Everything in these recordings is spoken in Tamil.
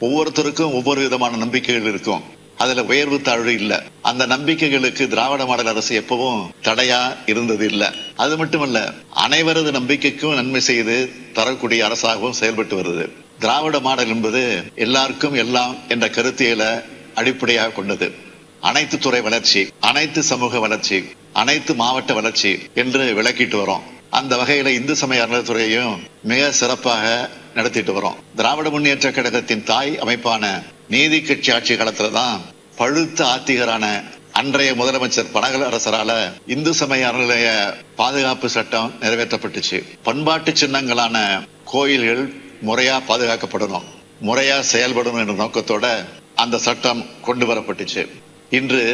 ஒவ்வொருத்தருக்கும் ஒவ்வொரு விதமான நம்பிக்கைகள் இருக்கும். அதுல உயர்வு தாழ்வு இல்ல. அந்த நம்பிக்கைகளுக்கு திராவிட மாடல் அரசு எப்பவும் தடையா இருந்தது இல்ல. அது மட்டுமல்ல அனைவரது நம்பிக்கைக்கும் நன்மை செய்து தரக்கூடிய அரசாகவும் செயல்பட்டு வருது. திராவிட மாடல் என்பது எல்லாருக்கும் எல்லாம் என்ற கருத்தியலை அடிப்படையாக கொண்டது. அனைத்து துறை வளர்ச்சி அனைத்து சமூக வளர்ச்சி அனைத்து மாவட்ட வளர்ச்சி என்று விளக்கிட்டு வரோம். அந்த வகையில இந்து சமய அறநிலைத்துறையையும் மிக சிறப்பாக நடத்திட்டு வரோம். திராவிட முன்னேற்ற கழகத்தின் தாய் அமைப்பான நீதி கட்சி ஆட்சி காலத்துல தான் பழுத்த ஆத்திகரான அன்றைய முதலமைச்சர் பனகல் அரசரால இந்து சமய அறநிலைய பாதுகாப்பு சட்டம் நிறைவேற்றப்பட்டுச்சு. பண்பாட்டு சின்னங்களான கோயில்கள் முறையா பாதுகாக்கப்படணும் முறையா செயல்படணும் என்ற நோக்கத்தோட அந்த சட்டம் கொண்டு வரப்பட்டுச்சு. இன்று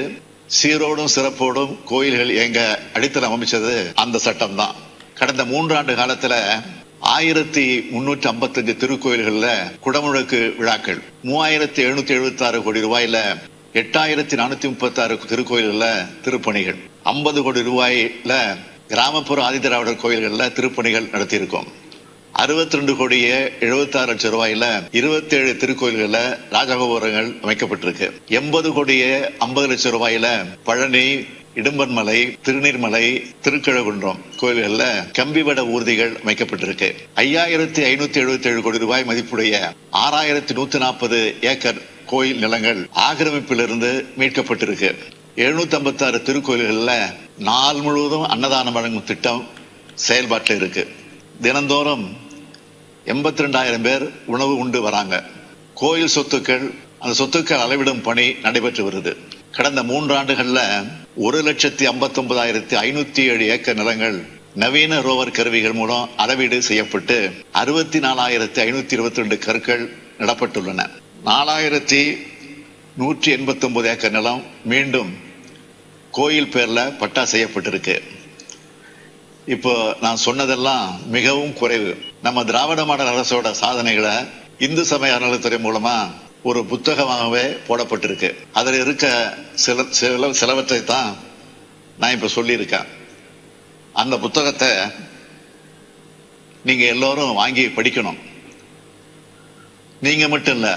சீரோடும் சிறப்போடும் கோயில்கள் எங்க அடித்தளம் அமைச்சது அந்த சட்டம் தான் கடந்த மூன்றாண்டு காலத்துல ஆயிரத்தி முன்னூற்றி ஐம்பத்தஞ்சு திருக்கோயில்கள்ல குடமுழுக்கு விழாக்கள். மூவாயிரத்தி எழுநூத்தி எழுபத்தி ஆறு கோடி ரூபாயில எட்டாயிரத்தி நானூத்தி முப்பத்தி ஆறு திருக்கோயில்கள்ல திருப்பணிகள். ஐம்பது கோடி ரூபாயில கிராமப்புற ஆதிதிராவிடர் கோயில்கள்ல திருப்பணிகள் நடத்தியிருக்கோம். அறுபத்தி ரெண்டு கோடியே எழுபத்தி ஆறு லட்சம் ரூபாயில இருபத்தி ஏழு திருக்கோயில்கள்ல ராஜகோபுரங்கள் அமைக்கப்பட்டிருக்கு. எண்பது கோடியே ஐம்பது லட்சம் ரூபாயில பழனி இடும்பன்மலை திருநீர்மலை திருக்கழகுன்றம் கோயில்கள்ல கம்பிவட ஊர்திகள் அமைக்கப்பட்டிருக்கு. ஐயாயிரத்தி ஐநூத்தி எழுபத்தி ஏழு கோடி ரூபாய் மதிப்புடைய ஆறாயிரத்தி நூத்தி நாற்பது ஏக்கர் கோயில் நிலங்கள் ஆக்கிரமிப்பிலிருந்து மீட்கப்பட்டிருக்கு. எழுநூத்தி ஐம்பத்தி ஆறு திருக்கோயில்கள்ல நாள் முழுவதும் அன்னதானம் வழங்கும் திட்டம் செயல்பாட்டில் இருக்கு. தினந்தோறும் எண்பத்தி ரெண்டாயிரம் பேர் உணவு உண்டு வராங்க. கோயில் சொத்துக்கள் அந்த சொத்துக்கள் அளவிடும் பணி நடைபெற்று வருது. கடந்த மூன்றாண்டுகள்ல ஒரு லட்சத்தி ஐம்பத்தி ஒன்பதாயிரத்தி ஐநூத்தி ஏழு ஏக்கர் நிலங்கள் நவீன ரோவர் கருவிகள் மூலம் அளவீடு செய்யப்பட்டு அறுபத்தி நாலாயிரத்தி ஐநூத்தி இருபத்தி ரெண்டு கற்கள் நடப்பட்டுள்ளன. நாலாயிரத்தி நூற்றி எண்பத்தி ஒன்பது ஏக்கர் நிலம் மீண்டும் கோயில் பேர்ல பட்டா செய்யப்பட்டிருக்கு. இப்போ நான் சொன்னதெல்லாம் மிகவும் குறைவு. நம்ம திராவிட மாடல் அரசோட சாதனைகளை இந்து சமய அறநிலைத்துறை மூலமா ஒரு புத்தகமாகவே போடப்பட்டிருக்கு. அதில் இருக்க சில சில சிலவற்றை தான் நான் இப்ப சொல்லியிருக்கேன். அந்த புத்தகத்தை நீங்க எல்லோரும் வாங்கி படிக்கணும். நீங்க மட்டும் இல்ல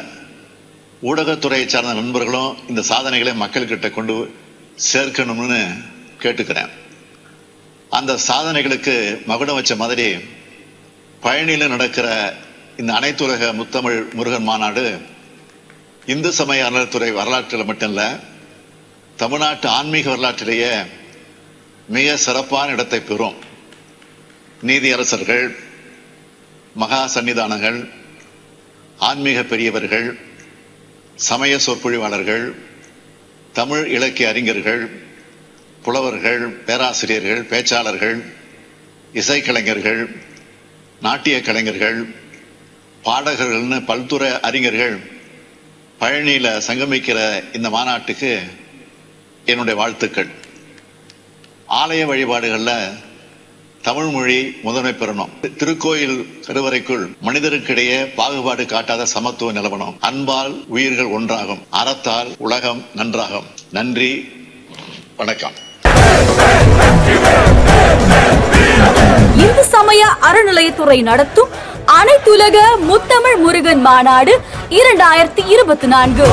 ஊடகத்துறையை சார்ந்த நண்பர்களும் இந்த சாதனைகளை மக்கள்கிட்ட கொண்டு சேர்க்கணும்னு கேட்டுக்கிறேன். அந்த சாதனைகளுக்கு மகுடம் வச்ச மாதிரி பழனியில் நடக்கிற இந்த அனைத்துலக முத்தமிழ் முருகன் மாநாடு இந்து சமய அறநிலைத்துறை வரலாற்றில் மட்டும் இல்லை தமிழ்நாட்டு ஆன்மீக வரலாற்றிலேயே மிக சிறப்பான இடத்தை பெறும். நீதியரசர்கள் மகா சன்னிதானங்கள் ஆன்மீக பெரியவர்கள் சமய சொற்பொழிவாளர்கள் தமிழ் இலக்கிய அறிஞர்கள் புலவர்கள் பேராசிரியர்கள் பேச்சாளர்கள் இசைக்கலைஞர்கள் நாட்டிய கலைஞர்கள் பாடகர்கள்னு பல்துறை அறிஞர்கள் பழனியில சங்கமிக்கிற இந்த மாநாட்டுக்கு என்னுடைய வாழ்த்துக்கள். ஆலய வழிபாடுகள்ல தமிழ் மொழி முதன்மை பெறணும். திருக்கோயில் கருவறைக்குள் மனிதருக்கிடையே பாகுபாடு காட்டாத சமத்துவ நிலவனம். அன்பால் உயிர்கள் ஒன்றாகும். அறத்தால் உலகம் நன்றாகும். நன்றி வணக்கம். இந்து சமய அறநிலையத்துறை நடத்தும் அனைத்துலக முத்தமிழ் முருகன் மாநாடு இரண்டாயிரத்தி இருபத்தி நான்கு.